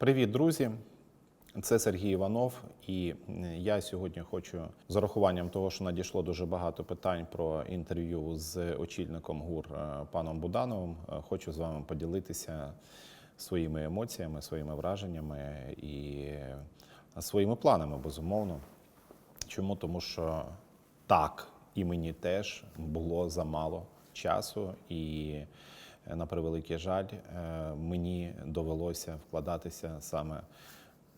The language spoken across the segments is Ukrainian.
Привіт, друзі! Це Сергій Іванов, і я сьогодні хочу з урахуванням того, що надійшло дуже багато питань про інтерв'ю з очільником ГУР е, паном Будановим. е, Хочу з вами поділитися своїми емоціями, своїми враженнями і своїми планами, безумовно. Чому? Тому що так, і мені теж було замало часу, і е, на превеликий жаль, е, мені довелося вкладатися саме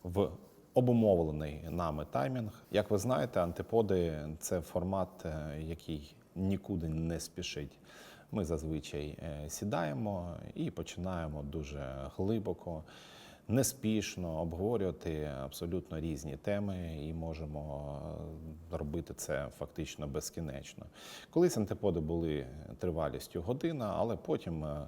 в обумовлений нами таймінг. Як ви знаєте, антиподи це формат, е, який нікуди не спішить. Ми зазвичай е, сідаємо і починаємо дуже глибоко, неспішно обговорювати абсолютно різні теми і можемо е, робити це фактично безкінечно. Колись антиподи були тривалістю година, але потім. е,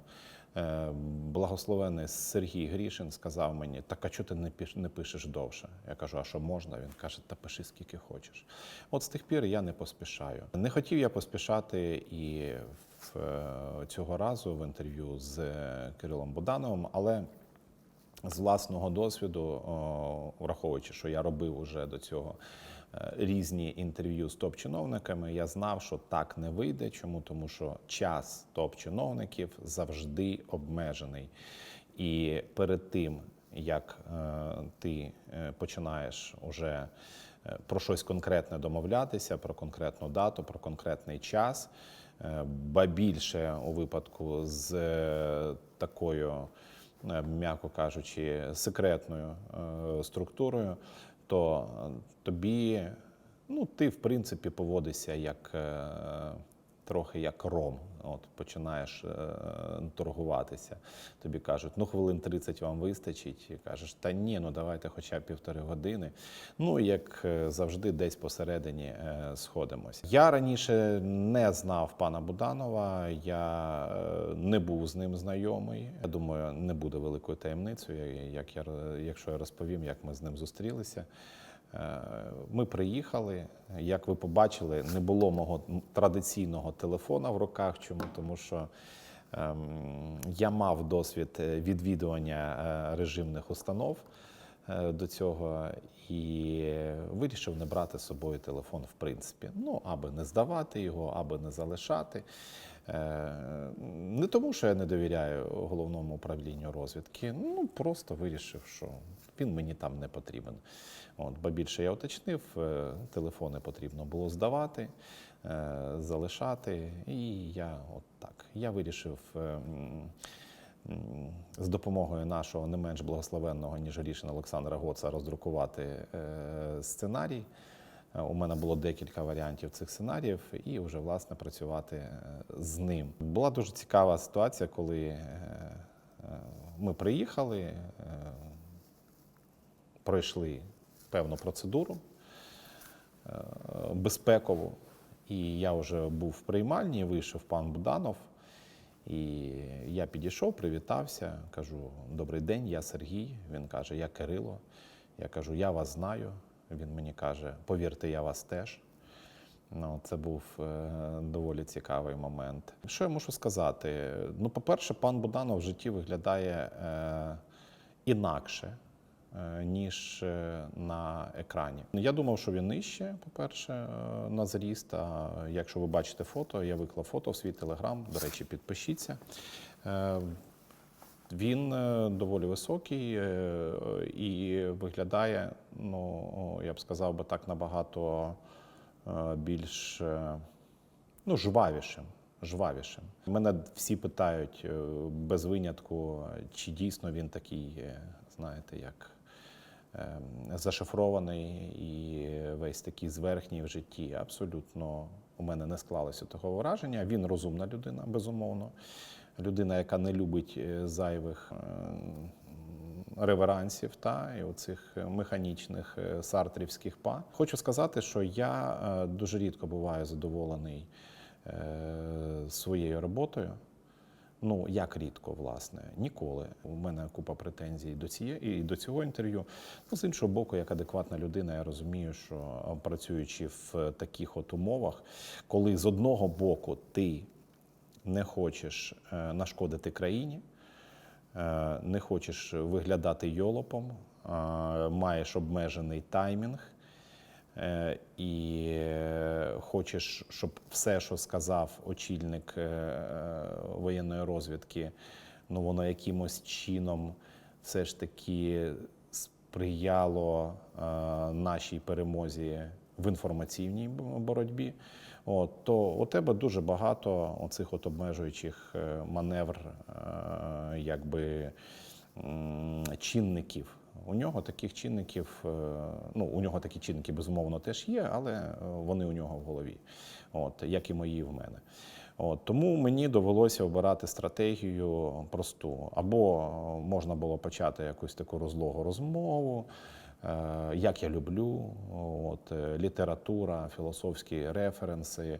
Е, Благословений Сергій Грішин сказав мені: так а чого ти не піш- не пишеш довше? Я кажу, а що можна? Він каже, та пиши скільки хочеш. От з тих пір я не поспішаю. Не хотів я поспішати і в, цього разу в інтерв'ю з Кирилом Будановим, але з власного досвіду, враховуючи, що я робив уже до цього е, різні інтерв'ю з топ-чиновниками, я знав, що так не вийде. Чому? Тому що час топ-чиновників завжди обмежений. І перед тим, як е, ти е, починаєш уже про щось конкретне домовлятися, про конкретну дату, про конкретний час, ба більше у випадку з такою м'яко кажучи, секретною е, структурою, то е, тобі, ну, ти, в принципі, поводишся як е, трохи як ром. От починаєш е, торгуватися. Тобі кажуть, ну хвилин 30 вам вистачить. І кажеш, та ні, ну давайте хоча б півтори години. Ну, як е, завжди, десь посередині е, сходимось. Я раніше не знав пана Буданова, я е, не був з ним знайомий. Я думаю, не буде великою таємницею, як я, якщо я розповім, як ми з ним зустрілися. Е, Ми приїхали. Як ви побачили, не було мого традиційного телефона в руках. Чому? Тому що ем, я мав досвід е, відвідування е, режимних установ до цього і вирішив не брати з собою телефон, в принципі. Ну, аби не здавати його, аби не залишати. Е, Не тому, що я не довіряю головному управлінню розвідки, ну просто вирішив, що він мені там не потрібен. От, бо більше я уточнив, е, телефони потрібно було здавати, е, залишати. І я от так. Я вирішив з допомогою нашого не менш благословенного, ніж рішення Олександра Гоца, роздрукувати сценарій. Е, У мене було декілька варіантів цих сценаріїв, і вже власне працювати е, з ним. Була дуже цікава ситуація, коли е, ми приїхали, пройшли певну процедуру безпекову, і я вже був в приймальні, вийшов пан Буданов. І я підійшов, привітався, кажу: Добрий день, я Сергій. Він каже, я Кирило. Я кажу, я вас знаю. Він мені каже, повірте, я вас теж. Ну, це був е, доволі цікавий момент. Що я можу сказати? Ну, по-перше, пан Буданов в житті виглядає е, інакше, е, ніж на екрані. Я думав, що він нижче, по-перше, на зріст. А якщо ви бачите фото, я виклав фото в свій телеграм. До речі, підпишіться. Він е, доволі високий е, і виглядає, ну я б сказав би так, набагато е, більш ну, жвавішим. Жвавішим. Мене всі питають без винятку, чи дійсно він такий, знаєте, як е, зашифрований і весь такий зверхній в житті. Абсолютно у мене не склалося такого враження. Він розумна людина, безумовно. Людина, яка не любить е, зайвих е, реверансів та і оцих механічних е, сартрівських па. Хочу сказати, що я дуже рідко буваю задоволений своєю роботою. Ну, як рідко, власне, ніколи. У мене купа претензій до цієї і до цього інтерв'ю. Ну, з іншого боку, як адекватна людина, я розумію, що працюючи в таких от умовах, коли з одного боку ти не хочеш е, нашкодити країні, е, не хочеш виглядати йолопом, е, маєш обмежений таймінг. І хочеш, щоб все, що сказав очільник воєнної розвідки, ну воно якимось чином все ж таки сприяло нашій перемозі в інформаційній боротьбі. От, то у тебе дуже багато оцих от обмежуючих е, маневр, е, якби чинників. У нього таких чинників, е, ну у нього такі чинники безумовно теж є, але вони у нього в голові, от як і мої в мене. От, тому мені довелося обирати стратегію просту. Або можна було почати якусь таку розлогу розмову, як я люблю, от, е, література, філософські референси.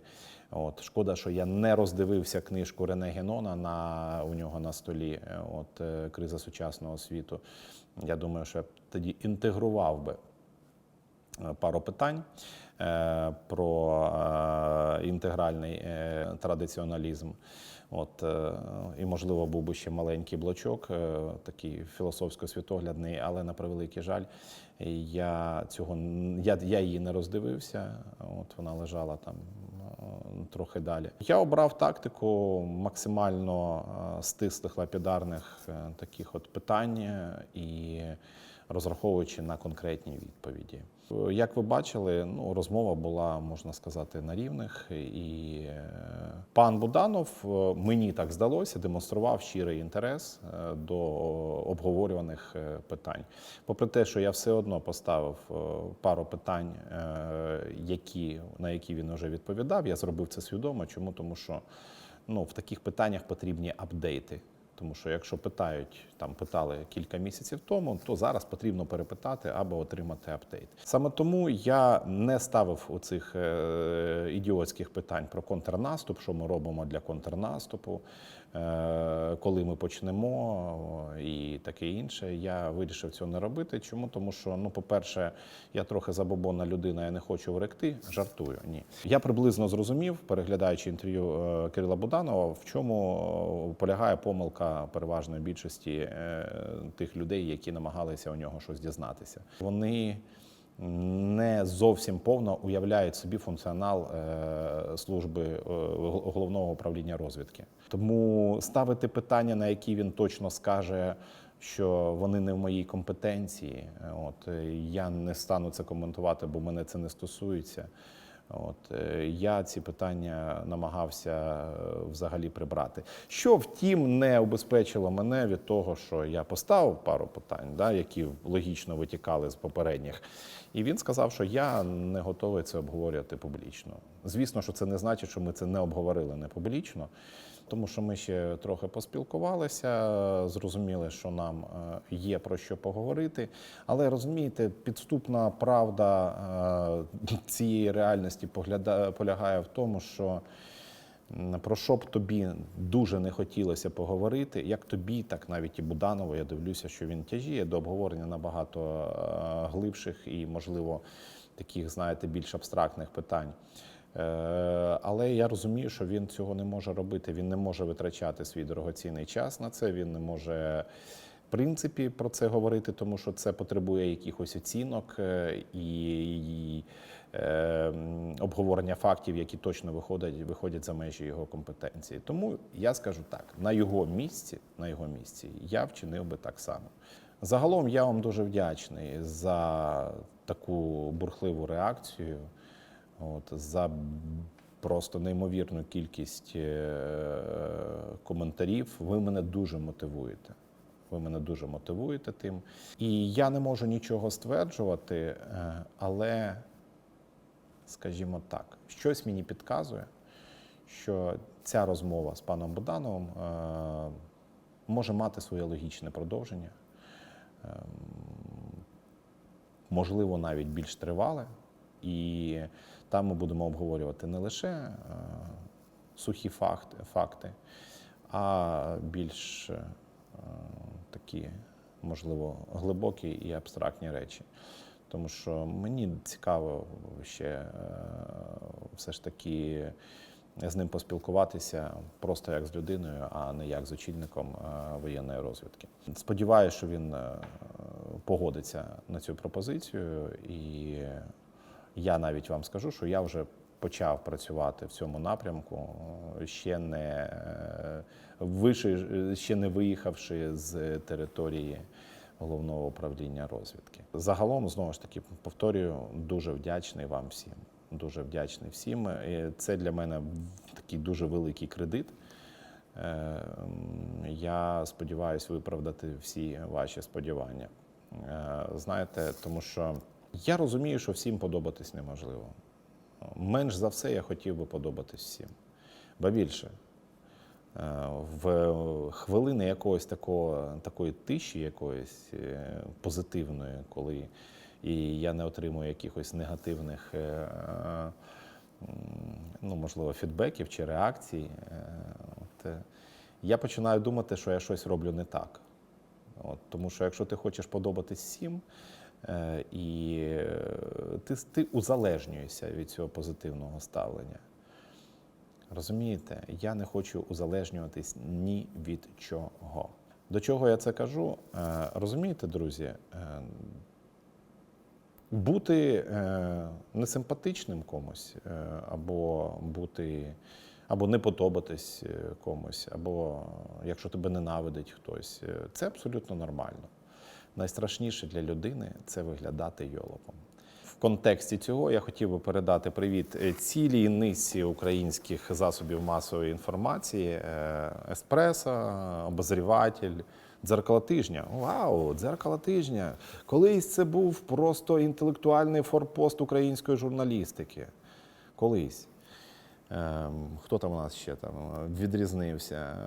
От, шкода, що я не роздивився книжку Рене Генона на, у нього на столі, е, от, е, Криза сучасного світу. Я думаю, що я б тоді інтегрував би е, пару питань е, про е, інтегральний е, традиціоналізм. От, е, і, можливо, був би ще маленький блочок, е, такий філософсько-світоглядний, але на превеликий жаль, я цього я, я її не роздивився. От вона лежала там е, трохи далі. Я обрав тактику максимально е, стислих лапідарних е, таких от питань е, і розраховуючи на конкретні відповіді. Як ви бачили, ну розмова була, можна сказати, на рівних, і е, пан Буданов е, мені так здалося, демонстрував щирий інтерес е, до обговорюваних питань. Попри те, що я все одно поставив пару питань, які на які він вже відповідав, я зробив це свідомо. Чому? Тому що ну, в таких питаннях потрібні апдейти. Тому що якщо питають, там питали кілька місяців тому, то зараз потрібно перепитати або отримати апдейт. Саме тому я не ставив у цих е, ідіотських питань про контрнаступ, що ми робимо для контрнаступу, е, коли ми почнемо і таке інше. Я вирішив цього не робити. Чому? Тому що, ну, по-перше, я трохи забобонна людина, я не хочу вректи. Жартую. Ні. Я приблизно зрозумів, переглядаючи інтерв'ю е, Кирила Буданова, в чому полягає помилка переважної більшості е, тих людей, які намагалися у нього щось дізнатися. Вони не зовсім повно уявляють собі функціонал е, служби е, головного управління розвідки. Тому ставити питання, на які він точно скаже, що вони не в моїй компетенції. От я не стану це коментувати, бо мене це не стосується. От е, я ці питання намагався е, взагалі прибрати. Що втім не убезпечило мене від того, що я поставив пару питань, да, які логічно витікали з попередніх. І він сказав, що я не готовий це обговорювати публічно. Звісно, що це не значить, що ми це не обговорили не публічно. Тому що ми ще трохи поспілкувалися, зрозуміли, що нам е, є про що поговорити. Але розумієте, підступна правда е, цієї реальності полягає в тому, що про що б тобі дуже не хотілося поговорити, як тобі, так навіть і Буданову. Я дивлюся, що він тяжіє до обговорення набагато е, глибших і, можливо, таких, знаєте, більш абстрактних питань. Е, Але я розумію, що він цього не може робити. Він не може витрачати свій дорогоцінний час на це. Він не може. В принципі, про це говорити, тому що це потребує якихось оцінок е, і, е, обговорення фактів, які точно виходять, виходять за межі його компетенції. Тому я скажу так: на його місці, на його місці, я вчинив би так само. Загалом я вам дуже вдячний за таку бурхливу реакцію. От, за просто неймовірну кількість е, коментарів. Ви мене дуже мотивуєте. Ви мене дуже мотивуєте тим. І я не можу нічого стверджувати, е, але, скажімо так, щось мені підказує, що ця розмова з паном Будановим е, може мати своє логічне продовження, Ем, можливо, навіть більш тривале. І там ми будемо обговорювати не лише е, сухі факти, а більш е, такі, можливо, глибокі і абстрактні речі. Тому що мені цікаво ще е, все ж таки з ним поспілкуватися просто як з людиною, а не як з очільником воєнної розвідки. Сподіваюся, що він погодиться на цю пропозицію, і я навіть вам скажу, що я вже почав працювати в цьому напрямку, е, ще не е, виши, ще не виїхавши з території головного управління розвідки. Загалом, знову ж таки, повторюю, дуже вдячний вам всім. Дуже вдячний всім. Це для мене такий дуже великий кредит. Е, Я сподіваюся виправдати всі ваші сподівання. Знаєте, тому що я розумію, що всім подобатись неможливо. Менш за все я хотів би подобатись всім. Ба більше, е, в хвилини якогось такого, такої тиші, якоїсь е, позитивної, коли і я не отримую якихось негативних, е, ну, можливо, фідбеків чи реакцій, от, я починаю думати, що я щось роблю не так. От, тому що якщо ти хочеш подобатись всім, і е, ти, ти узалежнюєшся від цього позитивного ставлення. Розумієте, я не хочу узалежнюватись ні від чого. До чого я це кажу? Е, Розумієте, друзі, е, бути е, несимпатичним комусь, е, або бути, або не подобатись е, комусь, або якщо тебе ненавидить хтось, е, це абсолютно нормально. Найстрашніше для людини це виглядати йолопом. В контексті цього я хотів би передати привіт е, цілій низці українських засобів масової інформації: е, Еспресо, обозріватель, дзеркало тижня. Вау, дзеркало тижня! Колись це був просто інтелектуальний форпост української журналістики. Колись. Ем, Хто там у нас ще там відрізнився? Е,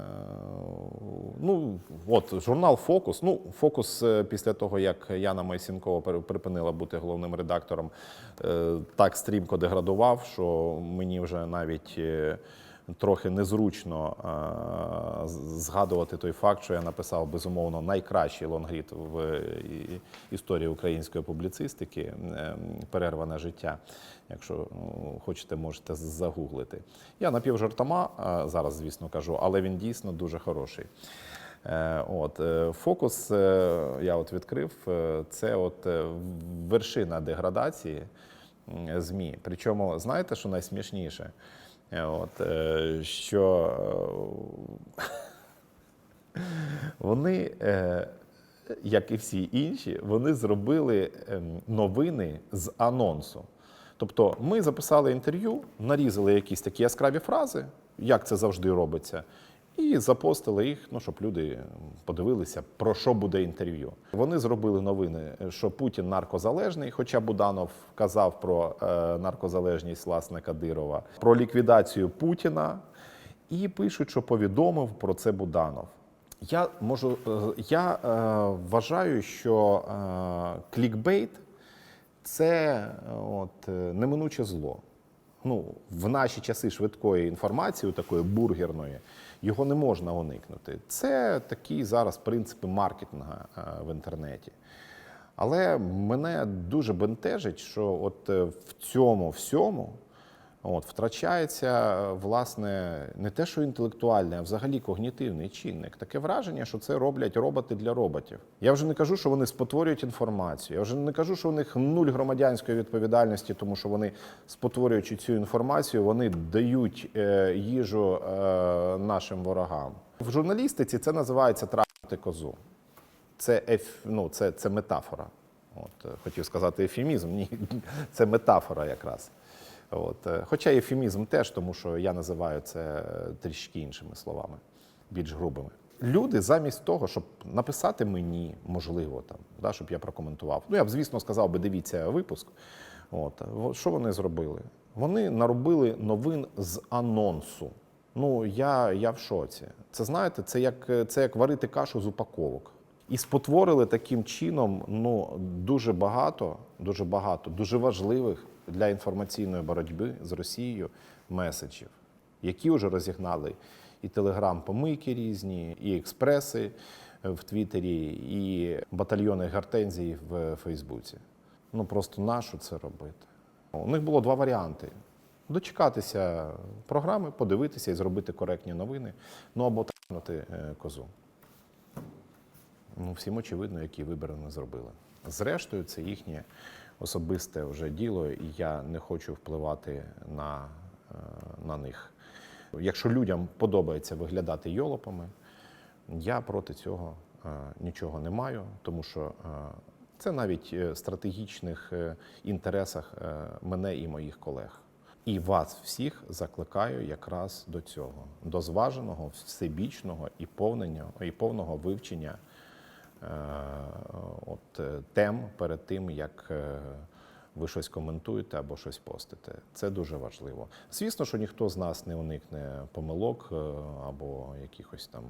Ну, от журнал Фокус. Ну, Фокус е, після того, як Яна Майсінкова припинила бути головним редактором, е, так стрімко деградував, що мені вже навіть трохи незручно е, згадувати той факт, що я написав безумовно найкращий лонгрід в історії української публіцистики е, перерване життя. Якщо ну, хочете, можете загуглити. Я напівжартома е, зараз, звісно, кажу, але він дійсно дуже хороший. Е, От е, фокус е, я от відкрив. е, Це от е, вершина деградації змі. Причому знаєте, що найсмішніше? Е, От е, що е, вони, як і всі інші, вони зробили ем, новини з анонсу. Тобто ми записали інтерв'ю, нарізали якісь такі яскраві фрази, як це завжди робиться, і запостили їх, ну, щоб люди подивилися, про що буде інтерв'ю. Вони зробили новини, що Путін наркозалежний, хоча Буданов казав про е, наркозалежність власне Кадирова, про ліквідацію Путіна, і пишуть, що повідомив про це Буданов. Я можу, е, я е, вважаю, що е, клікбейт це от, е, неминуче зло. Ну, в наші часи швидкої інформації, такої бургерної, його не можна уникнути. Це такі зараз принципи маркетингу е, в інтернеті. Але мене дуже бентежить, що от е, в цьому всьому от, втрачається е, власне не те, що інтелектуальний, а взагалі когнітивний чинник. Таке враження, що це роблять роботи для роботів. Я вже не кажу, що вони спотворюють інформацію. Я вже не кажу, що у них нуль громадянської відповідальності, тому що вони, спотворюючи цю інформацію, вони дають е, їжу е, нашим ворогам. В журналістиці це називається трапити козу. Це, еф, ну, це, це метафора. От, хотів сказати ефемізм, ні, це метафора якраз. От, е, хоча ефемізм теж, тому що я називаю це трішки іншими словами, більш грубими. Люди замість того, щоб написати мені, можливо, там, да, щоб я прокоментував. Ну, я б, звісно, сказав би, дивіться випуск. От, що вони зробили? Вони наробили новин з анонсу. Ну, я, я в шоці. Це знаєте, це як, це як варити кашу з упаковок. І спотворили таким чином ну, дуже багато, дуже багато, дуже важливих для інформаційної боротьби з Росією меседжів, які вже розігнали і телеграм-помийки різні, і експреси в Твіттері, і батальйони гортензії в Фейсбуці. Ну просто нащо це робити? У них було два варіанти. дочекатися програми, подивитися і зробити коректні новини, ну або трахнути е, козу. Ну, всім очевидно, який вибір вони зробили. Зрештою, це їхнє особисте вже діло, і я не хочу впливати на, е, на них. Якщо людям подобається виглядати йолопами, я проти цього е, нічого не маю, тому що е, це навіть в стратегічних інтересах мене і моїх колег. І вас всіх закликаю якраз до цього, до зваженого, всебічного і повнення, і повного вивчення от, е, тем перед тим, як е, ви щось коментуєте або щось постите. Це дуже важливо. Звісно, що ніхто з нас не уникне помилок е, або якихось там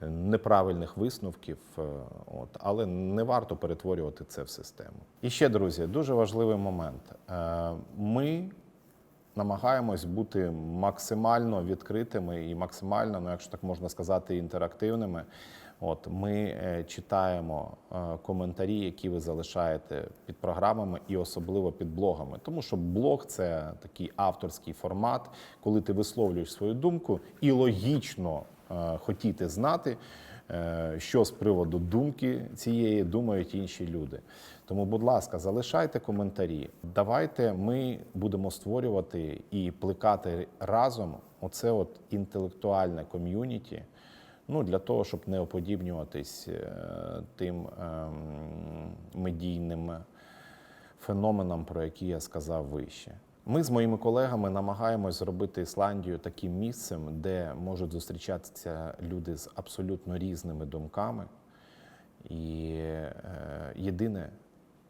неправильних висновків, е, от, але не варто перетворювати це в систему. І ще, друзі, дуже важливий момент. Е, Ми намагаємось бути максимально відкритими і максимально, ну якщо так можна сказати, інтерактивними. От ми е, читаємо е, коментарі, які ви залишаєте під програмами, і особливо під блогами. Тому що блог це такий авторський формат, коли ти висловлюєш свою думку і логічно е, хотіти знати, що з приводу думки цієї думають інші люди. Тому, будь ласка, залишайте коментарі. Давайте ми будемо створювати і плекати разом оце от інтелектуальне ком'юніті. Ну, для того, щоб не оподібнюватись е, тим ем, медійним феноменам, про які я сказав вище. Ми з моїми колегами намагаємось зробити Ісландію таким місцем, де можуть зустрічатися люди з абсолютно різними думками. І е, єдине,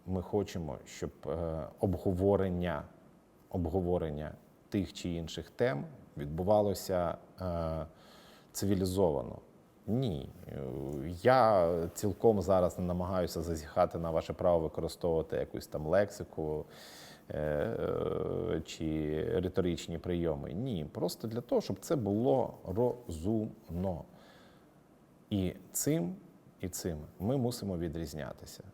ми хочемо, щоб е, обговорення, обговорення тих чи інших тем відбувалося цивілізовано. Ні, Е, я цілком зараз не намагаюся зазіхати на ваше право використовувати якусь там лексику е, е, чи риторичні прийоми. Ні, просто для того, щоб це було розумно. І цим, і цим ми мусимо відрізнятися.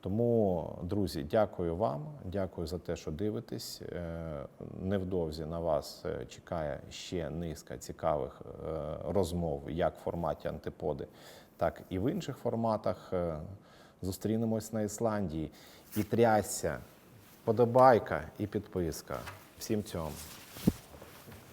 Тому, друзі, дякую вам, дякую за те, що дивитесь. Е, Невдовзі на вас е, чекає ще низка цікавих е, розмов, як в форматі антиподи, так і в інших форматах. Зустрінемось на Ісландії. І трясся, подобайка і підписка. Всім цьому.